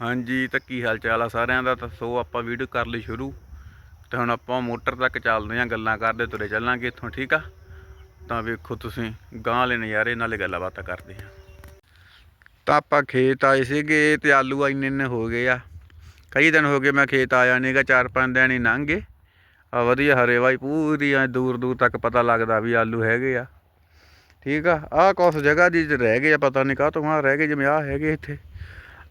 ਹਾਂਜੀ, ਤਾਂ ਕੀ ਹਾਲ ਚਾਲ ਆ ਸਾਰਿਆਂ ਦਾ? ਤਾਂ ਸੋ ਆਪਾਂ ਵੀਡੀਓ ਕਰ ਲਈ ਸ਼ੁਰੂ। ਤੇ ਹੁਣ ਆਪਾਂ ਮੋਟਰ ਤੱਕ ਚੱਲਦੇ ਆਂ, ਗੱਲਾਂ ਕਰਦੇ ਤੁਰੇ ਚੱਲਾਂਗੇ। ਇੱਥੋਂ ਠੀਕ ਆ? ਤਾਂ ਵੇਖੋ ਤੁਸੀਂ ਗਾਂ ਵਾਲੇ ਨਜ਼ਾਰੇ, ਨਾਲੇ ਗੱਲਾਂ ਬਾਤਾਂ ਕਰਦੇ ਆਂ। ਤਾਂ ਆਪਾਂ ਖੇਤ ਆਏ ਸੀਗੇ, ਤੇ ਆਲੂ ਇੰਨੇ ਇੰਨੇ ਹੋ ਗਏ ਆ। ਕਈ ਦਿਨ ਹੋ ਗਏ, ਮੈਂ ਖੇਤ ਆਇਆ ਨਹੀਂਗਾ ਚਾਰ ਪੰਜ ਦਿਨ ਹੀ ਲੰਘ ਗਏ। ਆ ਵਧੀਆ ਹਰੇ ਵਾਈ ਪੂਰੀ ਆ ਦੂਰ ਦੂਰ ਤੱਕ ਪਤਾ ਲੱਗਦਾ ਵੀ ਆਲੂ ਹੈਗੇ ਆ। ਠੀਕ ਆ? ਆਹ ਕੁਛ ਜਗ੍ਹਾ ਦੀ ਰਹਿ ਗਏ ਆ, ਪਤਾ ਨਹੀਂ ਕਾਹ ਤੋਂ ਆ, ਰਹਿ ਗਏ ਜਿਵੇਂ ਆ ਹੈਗੇ ਇੱਥੇ।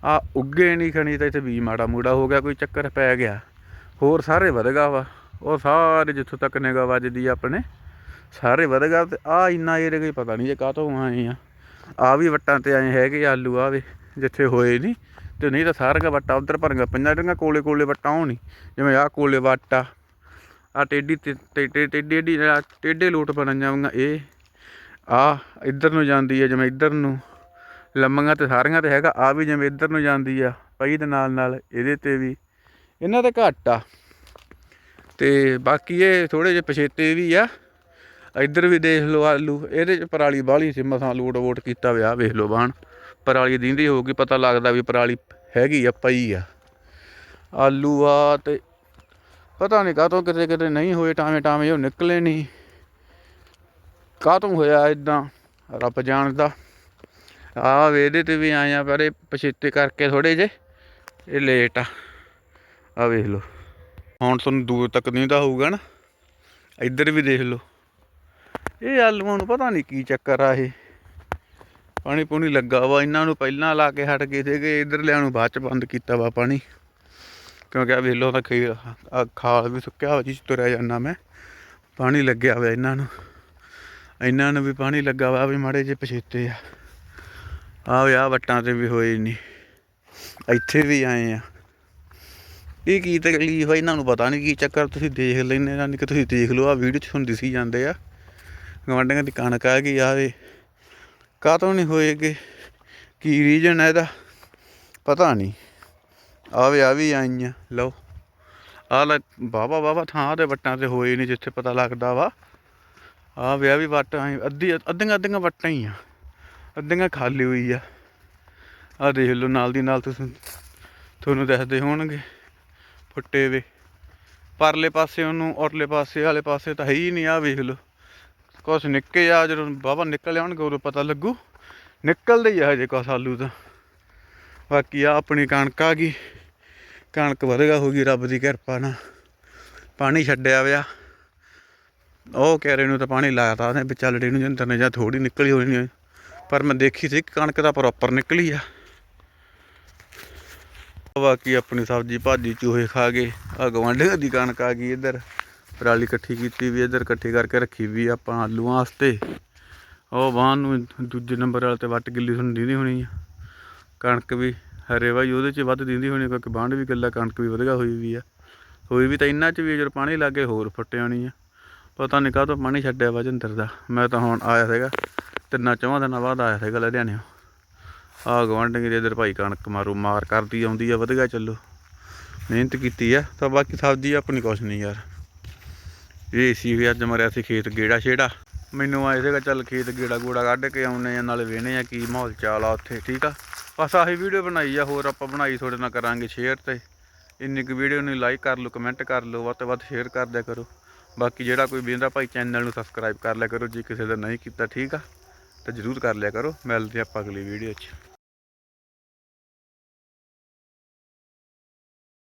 ਆ ਉੱਗੇ ਨਹੀਂ ਖਣੀ ਤਾਂ ਇੱਥੇ ਵੀ ਮਾੜਾ ਮੂੜਾ ਹੋ ਗਿਆ, ਕੋਈ ਚੱਕਰ ਪੈ ਗਿਆ। ਹੋਰ ਸਾਰੇ ਵਧਗਾ ਵਾ। ਉਹ ਸਾਰੇ ਜਿੱਥੋਂ ਤੱਕ ਨਿਗਾ ਵੱਜਦੀ ਆਪਣੇ, ਸਾਰੇ ਵਧਗਾ ਤੇ ਆ ਇੰਨਾ ਏਰੀਆ ਕੋਈ ਪਤਾ ਨਹੀਂ ਜੇ ਕਾਹ ਤੋਂ ਆਏ ਆ। ਆ ਵੀ ਵੱਟਾਂ ਤੇ ਆਏ ਹੈਗੇ ਆਲੂ ਆਵੇ ਜਿੱਥੇ ਹੋਏ ਨਹੀਂ ਤੇ ਨਹੀਂ ਤਾਂ ਸਾਰਾ ਵੱਟਾ ਉਧਰ ਭਰੀਆਂ ਪੰਜਾਂ ਡੰਗਾ ਕੋਲੇ ਕੋਲੇ ਵੱਟਾਂ ਹੋਣੀ ਜਿਵੇਂ ਆ ਕੋਲੇ ਵੱਟ ਆ ਟੇਡੀ ਤੇ ਤੇ- ਤੇ- ਟੇਢੀ ਟੇਢੀ ਆਹ ਟੇਢੇ ਲੋਟ ਬਣਨ ਜਾਵਾਂਗਾ ਇਹ ਆ ਇੱਧਰ ਨੂੰ ਜਾਂਦੀ ਹੈ ਜਿਵੇਂ ਇੱਧਰ ਨੂੰ ਲੰਮੀਆਂ ਤੇ ਸਾਰੀਆਂ ਤੇ ਹੈਗਾ, ਆ ਵੀ ਜਿਵੇਂ ਇੱਧਰ ਨੂੰ ਜਾਂਦੀ ਆ, ਪਈ ਦੇ ਨਾਲ ਨਾਲ ਇਹਦੇ ਤੇ ਵੀ। ਇਹਨਾਂ ਤੇ ਘੱਟ ਆ। ਤੇ ਬਾਕੀ ਇਹ ਥੋੜੇ ਜਿਹੇ ਪਛੇਤੇ ਵੀ ਆ। ਇੱਧਰ ਵੀ ਦੇਖ ਲਓ ਆਲੂ, ਇਹਦੇ ਚ ਪਰਾਲੀ ਬਾਹਲੀ ਸੀ, ਮਸਾਂ ਲੋਟ ਵੋਟ ਕੀਤਾ ਵਿਆ ਵੇਖ ਲਓ ਬਾਣ। ਪਰਾਲੀ ਦਿੰਦੀ ਹੋਊਗੀ, ਪਤਾ ਲੱਗਦਾ ਵੀ ਪਰਾਲੀ ਹੈਗੀ ਆ, ਪਈ ਆ। ਆਲੂ ਆ ਤੇ ਪਤਾ ਨਹੀਂ ਕਾਹਤੋਂ ਕਿਤੇ ਕਿਤੇ ਨਹੀਂ ਹੋਏ, ਟਾਵੇਂ ਟਾਵੇਂ ਉਹ ਨਿਕਲੇ ਨਹੀਂ ਕਾਹਤੋਂ ਹੋਇਆ ਇਦਾਂ ਰੱਬ ਜਾਣਦਾ। ਆ ਵੇਦੇ ਤੇ ਵੀ ਆਏ ਆ, ਪਰ ਇਹ ਪਛੇਤੇ ਕਰਕੇ ਥੋੜੇ ਜੇ ਇਹ ਲੇਟ ਆ। ਆ ਵੇਖ ਲਓ। ਹੁਣ ਤੁਹਾਨੂੰ ਦੂਰ ਤੱਕ ਨਹੀਂ ਤਾਂ ਹੋਊਗਾ ਨਾ। ਇੱਧਰ ਵੀ ਦੇਖ ਲਓ। ਇਹ ਆਲੂਆਂ ਨੂੰ ਪਤਾ ਨਹੀਂ ਕੀ ਚੱਕਰ ਆ ਇਹ। ਪਾਣੀ ਪੂਣੀ ਲੱਗਾ ਵਾ, ਇਹਨਾਂ ਨੂੰ ਪਹਿਲਾਂ ਲਾ ਕੇ ਹਟ ਗਏ ਸੀਗੇ, ਇੱਧਰ ਲਿਆਂ ਨੂੰ ਬਾਅਦ ਚ ਬੰਦ ਕੀਤਾ ਵਾ ਪਾਣੀ। ਕਿਉਂਕਿ ਆ ਵੇਖ ਲਓ ਤਾਂ ਖੇ ਖਾਲ ਵੀ ਸੁੱਕਿਆ ਹੋ ਜੀ ਤੁਰਿਆ ਜਾਂਦਾ ਮੈਂ। ਪਾਣੀ ਲੱਗਿਆ ਹੋਇਆ ਇਹਨਾਂ ਨੂੰ। ਇਹਨਾਂ ਨੂੰ ਵੀ ਪਾਣੀ ਲੱਗਾ ਵਾ ਵੀ ਮਾੜੇ ਜਿਹੇ ਪਛੇਤੇ ਆ। ਆ ਵਿਆਹ ਵੱਟਾਂ ਤੇ ਵੀ ਹੋਏ ਨਹੀਂ ਇੱਥੇ ਵੀ ਆਏ ਆ। ਇਹ ਕੀ ਤਕਲੀਫ ਆ ਇਹਨਾਂ ਨੂੰ ਪਤਾ ਨਹੀਂ ਕੀ ਚੱਕਰ, ਤੁਸੀਂ ਦੇਖ ਲੈਂਦੇ ਨਾ ਕਿ ਤੁਸੀਂ ਦੇਖ ਲਓ ਆ ਵੀਡੀਓ ਚ ਹੁਣ ਦਿਸੀ ਜਾਂਦੇ ਆ। ਗਵਾਂਢੀਆਂ ਦੀ ਕਣਕ ਆ ਗਈ ਆਵੇ ਕਾਹਤੋਂ ਨਹੀਂ ਹੋਏਗੇ ਕੀ ਰੀਜਨ ਹੈ ਇਹਦਾ? ਪਤਾ ਨਹੀਂ ਆਵੇ ਆ ਵੀ ਆਈਆਂ, ਲਓ। ਆ ਲੈ ਬਾਬਾ ਬਾਬਾ ਥਾਂ ਤੇ ਵੱਟਾਂ ਤੇ ਹੋਏ ਨਹੀਂ ਜਿੱਥੇ ਪਤਾ ਲੱਗਦਾ ਵਾ। ਆ ਵਿਆਹ ਵੀ ਵੱਟ ਆਏ ਅੱਧੀ, ਅੱਧੀਆਂ ਅੱਧੀਆਂ ਵੱਟਾਂ ਹੀ ਆ। ਅੱਧੀਆਂ ਖਾਲੀ ਹੋਈ ਆ। ਆ ਦੇਖ ਲਓ, ਨਾਲ ਦੀ ਨਾਲ ਤੁਸੀਂ ਤੁਹਾਨੂੰ ਦੱਸਦੇ ਹੋਣਗੇ ਫੁੱਟੇ ਵੇ ਪਰਲੇ ਪਾਸੇ ਉਹਨੂੰ ਔਰਲੇ ਪਾਸੇ ਵਾਲੇ ਪਾਸੇ ਤਾਂ ਹੈ ਹੀ ਨਹੀਂ ਆ ਵੇਖ ਲਓ। ਕੁਛ ਨਿੱਕੇ ਆ, ਜਦੋਂ ਬਾਬਾ ਨਿਕਲ ਆਉਣਗੇ, ਉਦੋਂ ਪਤਾ ਲੱਗੂ। ਨਿਕਲਦੇ ਹੀ ਆ ਹਜੇ ਕੁਛ ਆਲੂ ਤਾਂ। ਬਾਕੀ ਆ ਆਪਣੀ ਕਣਕ ਆ ਗਈ। ਕਣਕ ਵਧਗਾ ਹੋ ਗਈ, ਰੱਬ ਦੀ ਕਿਰਪਾ ਨਾਲ। ਪਾਣੀ ਛੱਡਿਆ ਵਿਆ ਉਹ ਕਹਿ ਨੂੰ ਤਾਂ ਪਾਣੀ ਲਾਇਆ ਤਾਂ ਉਹਨੇ ਵਿਚਾਲੜੇ ਨੂੰ ਜੰਦਰ ਨੇ, ਜਾਂ ਥੋੜੀ ਨਿਕਲੀ ਹੋਣੀ ਹੈ ਪਰ ਮੈਂ ਦੇਖੀ ਸੀ ਕਣਕ ਤਾਂ ਪ੍ਰੋਪਰ ਨਿਕਲੀ ਆ। ਬਾਕੀ ਆਪਣੀ ਸਬਜ਼ੀ ਭਾਜੀ ਚੂਹੇ ਖਾ ਗਏ। ਆ ਗਵਾਂਢੀਆਂ ਦੀ ਕਣਕ ਆ ਗਈ ਇੱਧਰ। ਪਰਾਲੀ ਇਕੱਠੀ ਕੀਤੀ ਵੀ ਇੱਧਰ, ਇਕੱਠੀ ਕਰਕੇ ਰੱਖੀ ਵੀ ਆਪਾਂ ਆਲੂਆਂ ਵਾਸਤੇ। ਉਹ ਬਾਹਨ ਨੂੰ ਦੂਜੇ ਨੰਬਰ ਵਾਲੇ ਤੇ ਵੱਟ ਗਿੱਲੀ ਸੁਣ ਦੀਦੀ ਹੋਣੀ ਆ। ਕਣਕ ਵੀ ਹਰੇ ਵਾਈ, ਉਹਦੇ 'ਚ ਵੱਧ ਦਿੰਦੀ ਹੋਣੀ ਕਿਉਂਕਿ ਬਾਂਡ ਵੀ ਗੱਲਾ ਕਣਕ ਵੀ ਵਧਗਾ ਹੋਈ ਵੀ ਆ। ਹੋਈ ਵੀ ਤਾਂ ਇੰਨਾ 'ਚ ਵੀ ਜਦੋਂ ਪਾਣੀ ਲੱਗੇ ਹੋਰ ਫੁੱਟ ਆਉਣੀ ਆ। ਪਤਾ ਨਹੀਂ ਕਾਹਤੋਂ ਪਾਣੀ ਛੱਡਿਆ ਵਾ ਜਿੰਦਰ ਦਾ। ਮੈਂ ਤਾਂ ਹੁਣ ਆਇਆ ਸੀਗਾ। ਤਿੰਨਾਂ ਚੌਵਾਂ ਦਿਨਾਂ ਬਾਅਦ ਆਇਆ ਸੀਗਾ ਲੁਧਿਆਣੇ। ਆ ਗਵਾਂਢੀ ਦੇ ਇਧਰ ਭਾਈ ਕਣਕ ਮਾਰੂ, ਮਾਰ ਕਰਦੀ ਆਉਂਦੀ ਆ, ਵਧੀਆ ਚੱਲੋ। ਮਿਹਨਤ ਕੀਤੀ ਆ, ਤਾਂ ਬਾਕੀ ਸਬਜ਼ੀ ਆਪਣੀ ਕੁਛ ਨਹੀਂ ਯਾਰ। ਇਹ ਸੀ ਵੀ ਅੱਜ ਮਰਿਆ ਸੀ ਖੇਤ ਗੇੜਾ ਛੇੜਾ। ਮੈਨੂੰ ਆਏ ਸੀਗਾ, ਚੱਲ ਖੇਤ ਗੇੜਾ ਗੂੜਾ ਕੱਢ ਕੇ ਆਉਨੇ ਆ, ਨਾਲੇ ਵੇਹਣੇ ਆ ਕੀ ਮਾਹੌਲ ਚਾਲ ਆ ਉੱਥੇ, ਠੀਕ ਆ? ਬਸ ਆਹੀ ਵੀਡੀਓ ਬਣਾਈ ਆ, ਹੋਰ ਆਪਾਂ ਬਣਾਈ ਤੁਹਾਡੇ ਨਾਲ ਕਰਾਂਗੇ ਸ਼ੇਅਰ ਤੇ। ਇੰਨੀ ਕੁ ਵੀਡੀਓ ਨੂੰ ਲਾਈਕ ਕਰ ਲਓ ਕਮੈਂਟ ਕਰ ਲਓ, ਵੱਧ ਤੋਂ ਵੱਧ ਸ਼ੇਅਰ ਕਰ ਦਿਆ ਕਰੋ। ਬਾਕੀ ਜਿਹੜਾ ਕੋਈ ਵੀਂਦਾ ਭਾਈ ਚੈਨਲ ਨੂੰ ਸਬਸਕ੍ਰਾਈਬ ਕਰ ਲਿਆ ਕਰੋ, ਜੇ ਕਿਸੇ ਦਾ ਨਹੀਂ ਕੀਤਾ, ਠੀਕ ਆ? ਤਾਂ ਜਰੂਰ ਕਰ ਲਿਆ ਕਰੋ ਮਿਲਦੇ ਆਪਾਂ ਅਗਲੀ ਵੀਡੀਓ 'ਚ।